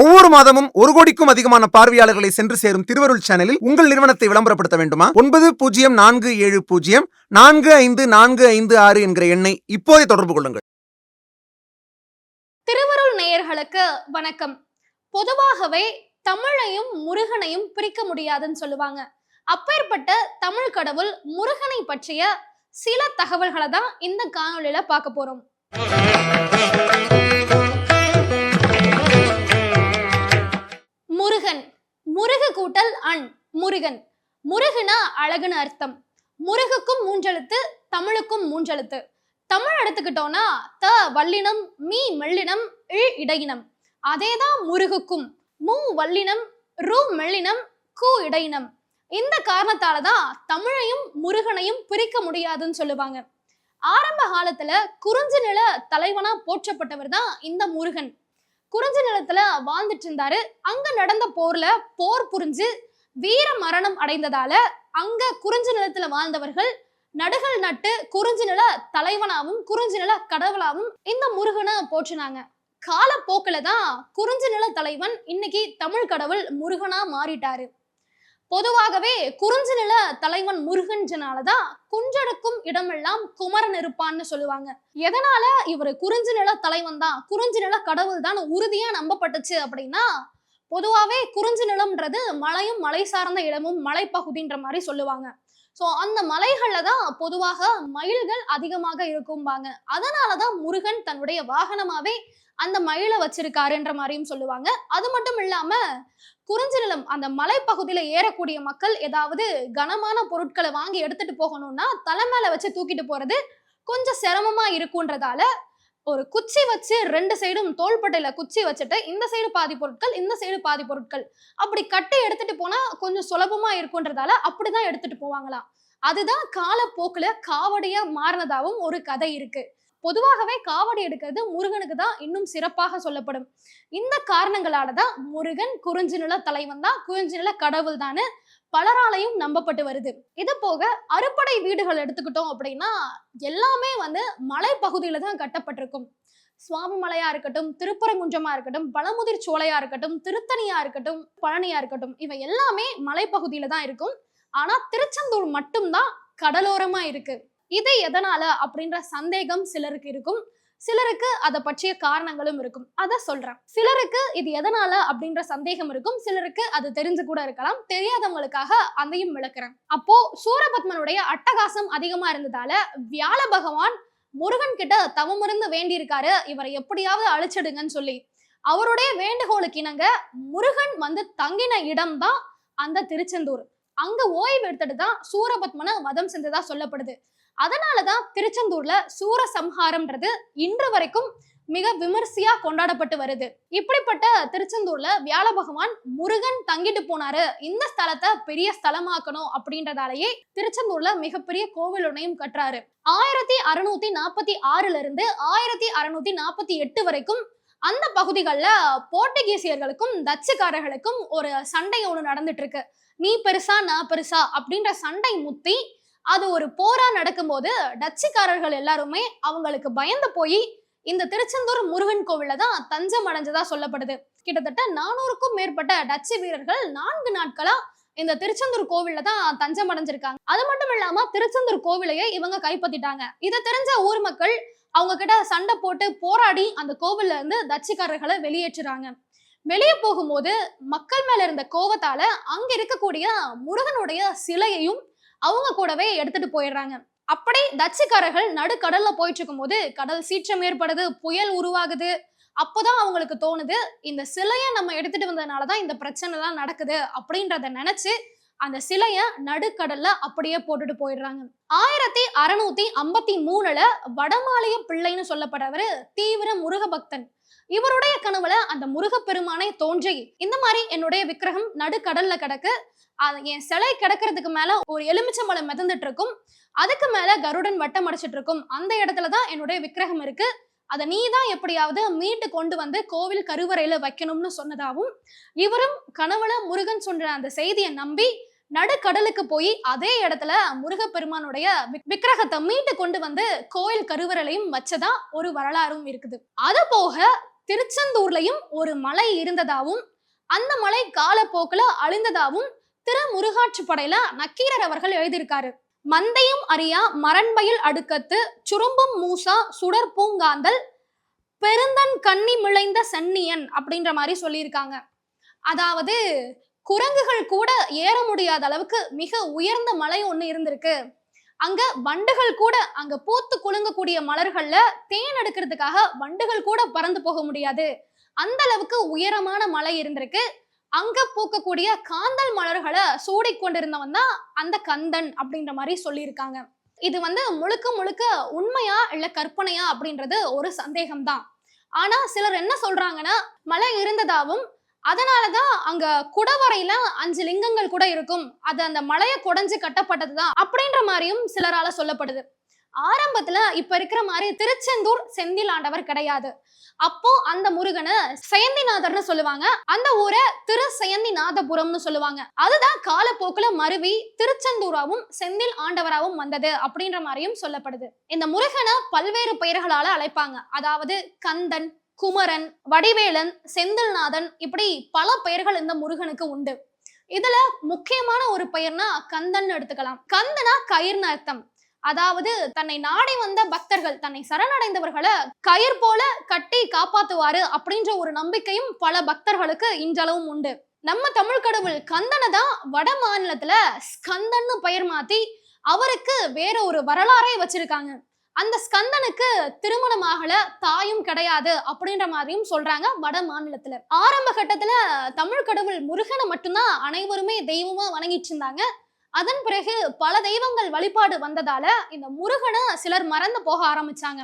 ஒவ்வொரு மாதமும் ஒரு கோடிக்கும் அதிகமான பார்வையாளர்களை சென்று சேரும் திருவருள் சேனலில் உங்கள் நிறுவனத்தை விளம்பரப்படுத்த வேண்டுமா? ஒன்பது பூஜ்ஜியம் நான்கு ஏழு பூஜ்ஜியம் நான்கு ஐந்து நான்கு ஐந்து ஆறு என்கிற எண்ணை இப்போதே தொடர்பு கொள்ளுங்கள். திருவருள் நேயர்களுக்கு வணக்கம். பொதுவாகவே தமிழையும் முருகனையும் பிரிக்க முடியாதுன்னு சொல்லுவாங்க. அப்பேற்பட்ட தமிழ் கடவுள் முருகனை பற்றிய சில தகவல்களை தான் இந்த காணொளியில பார்க்க போறோம். முருகுனா அழகுன்னு அர்த்தம். முருகுக்கும் மூன்றெழுத்து தமிழுக்கும் மூன்றெழுத்து. தமிழ் எடுத்துக்கிட்டோம்னா த வல்லினம் மீ மெல்லினம் இழ் இடையினம். அதேதான் முருகுக்கும். மூ வல்லினம் ரு மெல்லினம் கு இடையினம். இந்த காரணத்தால தான் தமிழையும் முருகனையும் பிரிக்க முடியாதுன்னு சொல்லுவாங்க. ஆரம்ப காலத்துல குறிஞ்சி நில தலைவனா போற்றப்பட்டவர் தான் இந்த முருகன். குறிஞ்சி நிலத்துல வாழ்ந்துட்டு இருந்தாரு. அங்க நடந்த போர்ல போர் புரிஞ்சு வீர மரணம் அடைந்ததால அங்க குறிஞ்சி நிலத்துல வாழ்ந்தவர்கள் நடுகள் நட்டு குறிஞ்சி நில தலைவனாவும் குறிஞ்சி நில கடவுளாவும் இந்த முருகனை போற்றினாங்க. காலப்போக்கில் தான் குறிஞ்சி நில தலைவன் இன்னைக்கு தமிழ் கடவுள் முருகனா மாறிட்டாரு. பொதுவாகவே குறிஞ்சி நில தலைவன் முருகன்றனாலதான் குன்றெடுக்கும் இடமெல்லாம் குமரன் இருப்பான்னு சொல்லுவாங்க. எதனால இவர் குறிஞ்சி நில தலைவன் தான் குறிஞ்சி நில கடவுள் தான் உறுதியா நம்பப்பட்டுச்சு அப்படின்னா பொதுவாகவே குறிஞ்சி நிலம்ன்றது மலையும் மலை சார்ந்த இடமும் மலைப்பகுதின்ற மாதிரி சொல்லுவாங்க. ஸோ அந்த மலைகள்ல தான் பொதுவாக மயில்கள் அதிகமாக இருக்கும்பாங்க. அதனாலதான் முருகன் தன்னுடைய வாகனமாவே அந்த மயிலை வச்சிருக்காருன்ற மாதிரியும் சொல்லுவாங்க. அது மட்டும் இல்லாம குறிஞ்சி நிலம் அந்த மலைப்பகுதியில ஏறக்கூடிய மக்கள் ஏதாவது கனமான பொருட்களை வாங்கி எடுத்துட்டு போகணும்னா தலை மேல வச்சு தூக்கிட்டு போறது கொஞ்சம் சிரமமா இருக்குன்றதால ஒரு குச்சி வச்சு ரெண்டு சைடும் தோள்பட்டையில குச்சி வச்சுட்டு இந்த சைடு பாதி பொருட்கள் இந்த சைடு பாதி பொருட்கள். அப்படி கட்டி எடுத்துட்டு போனா கொஞ்சம் சுலபமா இருக்குன்றதால அப்படிதான் எடுத்துட்டு போவாங்களாம். அதுதான் காலப்போக்குல காவடியா மாறினதாகவும் ஒரு கதை இருக்கு. பொதுவாகவே காவடி எடுக்கிறது முருகனுக்கு தான் இன்னும் சிறப்பாக சொல்லப்படும். இந்த காரணங்களால தான் முருகன் குறிஞ்சி நில தலைவன் தான் குறிஞ்சி நில கடவுள் தானு பலராலையும் நம்பப்பட்டு வருது. இது போக அறுப்படை வீடுகள் எடுத்துக்கிட்டோம் அப்படின்னா எல்லாமே வந்து மலைப்பகுதியில தான் கட்டப்பட்டிருக்கும். சுவாமிமலையா இருக்கட்டும் திருப்பரங்குன்றமா இருக்கட்டும் பழமுதிர் சோலையா இருக்கட்டும் திருத்தணியா இருக்கட்டும் பழனியா இருக்கட்டும் இவை எல்லாமே மலைப்பகுதியில தான் இருக்கும். ஆனா திருச்செந்தூர் மட்டும்தான் கடலோரமா இருக்கு. இது எதனால அப்படின்ற சந்தேகம் சிலருக்கு இருக்கும். சிலருக்கு அதை பற்றிய காரணங்களும் இருக்கும். அதை சொல்றேன். சிலருக்கு இது எதனால அப்படின்ற சந்தேகம் இருக்கும். சிலருக்கு அது தெரிஞ்சு கூட இருக்கலாம். தெரியாதவங்களுக்காக அதையும் விளக்குறேன். அப்போ சூரபத்மனுடைய அட்டகாசம் அதிகமா இருந்ததால வியாழ பகவான் முருகன் கிட்ட தவமிருந்து வேண்டியிருக்காரு. இவரை எப்படியாவது அழிச்சிடுங்கன்னு சொல்லி. அவருடைய வேண்டுகோளுக்கு இணங்க முருகன் வந்து தங்கின இடம் தான் அந்த திருச்செந்தூர். அங்க ஓய்வு எடுத்துட்டு தான் சூரபத்மனை வதம் செஞ்சதா சொல்லப்படுது. அதனாலதான் திருச்செந்தூர்ல சூரசம்ஹாரம்ன்றது இன்று வரைக்கும் மிக விமர்சையா கொண்டாடப்பட்டு வருது. இப்படிப்பட்ட திருச்செந்தூர்ல வியாழ பகவான் முருகன் தங்கிட்டு போனாரு. இந்த ஸ்தலத்தை பெரிய ஸ்தலமாக்கணும் அப்படின்றதாலேயே திருச்செந்தூர்ல மிகப்பெரிய கோவில் ஒன்றையும் கட்டுறாரு. ஆயிரத்தி அறுநூத்தி நாற்பத்தி ஆறுல இருந்து ஆயிரத்தி அறுநூத்தி நாற்பத்தி எட்டு வரைக்கும் அந்த பகுதிகளில் போர்ட்டுகீசியர்களுக்கும் டச்சுக்காரர்களுக்கும் ஒரு சண்டை ஒன்று நடந்துட்டு இருக்கு. நீ பெருசா நான் பெருசா அப்படின்ற சண்டை முத்தி அது ஒரு போரா நடக்கும்போது டச்சுக்காரர்கள் எல்லாருமே அவங்களுக்கு பயந்து போய் இந்த திருச்செந்தூர் முருகன் கோவில்ல தான் தஞ்சம் அடைஞ்சதா சொல்லப்படுது. கிட்டத்தட்ட நானூறுக்கும் மேற்பட்ட டச்சு வீரர்கள் நான்கு நாட்களா இந்த திருச்செந்தூர் கோவில்ல தான் தஞ்சம் அடைஞ்சிருக்காங்க. அது மட்டும் இல்லாம திருச்செந்தூர் கோவிலையே இவங்க கைப்பற்றிட்டாங்க இதை தெரிஞ்ச ஊர் மக்கள் அவங்க கிட்ட சண்டை போட்டு போராடி அந்த கோவில்ல இருந்து டச்சுக்காரர்களை வெளியேற்றுறாங்க. வெளியே போகும்போது மக்கள் மேல இருந்த கோவத்தால அங்க இருக்கக்கூடிய முருகனுடைய சிலையையும் அவங்க கூடவே எடுத்துட்டு போயிடுறாங்க. அப்படி டச்சுக்காரர்கள் நடுக்கடல்ல போயிட்டு இருக்கும்போது கடல் சீற்றம் ஏற்படுது புயல் உருவாகுது. அப்போதான் அவங்களுக்கு தோணுது இந்த சிலையை நம்ம எடுத்துட்டு வந்ததுனாலதான் இந்த பிரச்சனை எல்லாம் நடக்குது அப்படின்றத நினைச்சு அந்த சிலைய நடுக்கடல்ல அப்படியே போட்டுட்டு போயிடுறாங்க. ஆயிரத்தி அறுநூத்தி ஐம்பத்தி மூணுல வடமாலய பிள்ளைன்னு சொல்லப்படுறவர் தீவிர முருக பக்தன் இவருடைய கனவுல அந்த முருகப்பெருமானை தோன்றி இந்த மாதிரி என்னுடைய விக்கிரகம் நடுக்கடல்ல கிடக்கு. என் சிலை கிடக்கிறதுக்கு மேல ஒரு எலுமிச்சம்பழம் மிதந்துட்டு இருக்கும் அதுக்கு மேல கருடன் வட்டம் அடிச்சிட்டு இருக்கும் அந்த இடத்துல தான் என்னுடைய விக்கிரகம் இருக்கு. அதை நீ தான் எப்படியாவது மீட்டு கொண்டு வந்து கோவில் கருவறையில வைக்கணும்னு சொன்னதாகவும் இவரும் கனவுல முருகன் சொன்ன அந்த செய்தியை நம்பி நடுக்கடலுக்கு போய் அதே இடத்துல முருகப்பெருமானுடைய விக்- விக்கிரகத்தை மீட்டு கொண்டு வந்து கோயில் கருவறையிலையும் வச்சதா ஒரு வரலாறும் இருக்குது. அது போக திருச்செந்தூர்லயும் ஒரு மலை இருந்ததாவும் அந்த மலை காலப்போக்கில் அழிந்ததாவும் திரு முருகாற்றுப்படையில நக்கீரர் அவர்கள் எழுதியிருக்காரு. மந்தையும் அறியா மரண்பயில் அடுக்கத்து சுரும்பும் மூசா சுடர் பூங்காந்தல் பெருந்தன் கண்ணி மிளைந்த சென்னியன் அப்படின்ற மாதிரி சொல்லியிருக்காங்க. அதாவது குரங்குகள் கூட ஏற முடியாத அளவுக்கு மிக உயர்ந்த மலை ஒன்று இருந்திருக்கு. அங்க வண்டுகள் கூட அங்க பூத்து குலுங்கக்கூடிய மலர்கள்ல தேன் எடுக்கிறதுக்காக வண்டுகள் கூட பறந்து போக முடியாது. அந்த அளவுக்கு உயரமான மலை இருந்திருக்கு. அங்க பூக்கக்கூடிய காந்தல் மலர்களை சூடிக்கொண்டிருந்தவன் தான் அந்த கந்தன் அப்படின்ற மாதிரி சொல்லியிருக்காங்க. இது வந்து முழுக்க முழுக்க உண்மையா இல்ல கற்பனையா அப்படின்றது ஒரு சந்தேகம்தான். ஆனா சிலர் என்ன சொல்றாங்கன்னா மலை இருந்ததாவும் அதனாலதான் அங்க குடவரையில அஞ்சு லிங்கங்கள் கூட இருக்கும். அது அந்த மலையை குடைஞ்சு கட்டப்பட்டதுதான் அப்படின்ற மாதிரியும் சிலரால சொல்லப்படுது. ஆரம்பத்துல இப்ப இருக்கிற மாதிரி திருச்செந்தூர் செந்தில் ஆண்டவர் கிடையாது. அப்போ அந்த முருகனை செயந்திநாதர்னு சொல்லுவாங்க. அந்த ஊரை திரு செயந்திநாதபுரம்னு சொல்லுவாங்க. அதுதான் காலப்போக்குல மருவி திருச்செந்தூராவும் செந்தில் ஆண்டவராவும் வந்தது அப்படின்ற மாதிரியும் சொல்லப்படுது. இந்த முருகனை பல்வேறு பெயர்களால அழைப்பாங்க. அதாவது கந்தன் குமரன் வடிவேலன் செந்தில்நாதன் இப்படி பல பெயர்கள் இந்த முருகனுக்கு உண்டு. இதுல முக்கியமான ஒரு பெயர்னா கந்தன் எடுத்துக்கலாம். கந்தனா கயிர்னு அர்த்தம். அதாவது தன்னை நாடி வந்த பக்தர்கள் தன்னை சரணடைந்தவர்களை கயிர் போல கட்டி காப்பாத்துவாரு அப்படின்ற ஒரு நம்பிக்கையும் பல பக்தர்களுக்கு இன்றளவும் உண்டு. நம்ம தமிழ் கடவுள் கந்தனை தான் வட மாநிலத்துல ஸ்கந்தன்னு பெயர் மாத்தி அவருக்கு வேற ஒரு வரலாறே வச்சிருக்காங்க. அந்த ஸ்கந்தனுக்கு திருமணமாகல தாயும் கிடையாது அப்படின்ற மாதிரியும் சொல்றாங்க வட மாநிலத்துல. ஆரம்ப கட்டத்துல தமிழ் கடவுள் முருகனை மட்டும்தான் அனைவருமே தெய்வமா வணங்கிட்டு இருந்தாங்க. அதன் பிறகு பல தெய்வங்கள் வழிபாடு வந்ததால இந்த முருகனை சிலர் மறந்து போக ஆரம்பிச்சாங்க.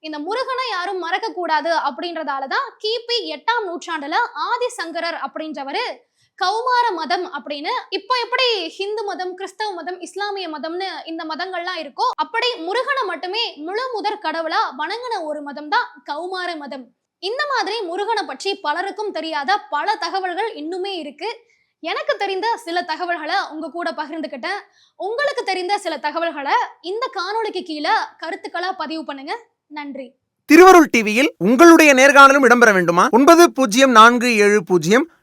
இந்த முருகனை யாரும் மறக்க கூடாது அப்படின்றதாலதான் கிபி எட்டாம் நூற்றாண்டுல ஆதிசங்கரர் அப்படின்றவரு கௌமார மதம் அப்படின்னு இப்போ எப்படி ஹிந்து மதம் கிறிஸ்தவ மதம் இஸ்லாமிய மதம்னு இந்த மதங்கள்லாம் இருக்கோ அப்படி முருகனை மட்டுமே முழு முதற் கடவுளா வணங்கின ஒரு மதம் தான் கௌமார மதம். இந்த மாதிரி முருகனை பற்றி பலருக்கும் தெரியாத பல தகவல்கள் இன்னுமே இருக்கு. எனக்கு தெரிந்த சில தகவல்களை உங்க கூட பகிர்ந்துக்கிட்டேன். உங்களுக்கு தெரிந்த சில தகவல்களை இந்த காணொளிக்கு கீழே கருத்துக்களா பதிவு பண்ணுங்க. நன்றி. திருவருள் டிவியில் உங்களுடைய நேர்காணலும் இடம்பெற வேண்டுமா? ஒன்பது பூஜ்ஜியம் நான்கு ஏழு பூஜ்ஜியம்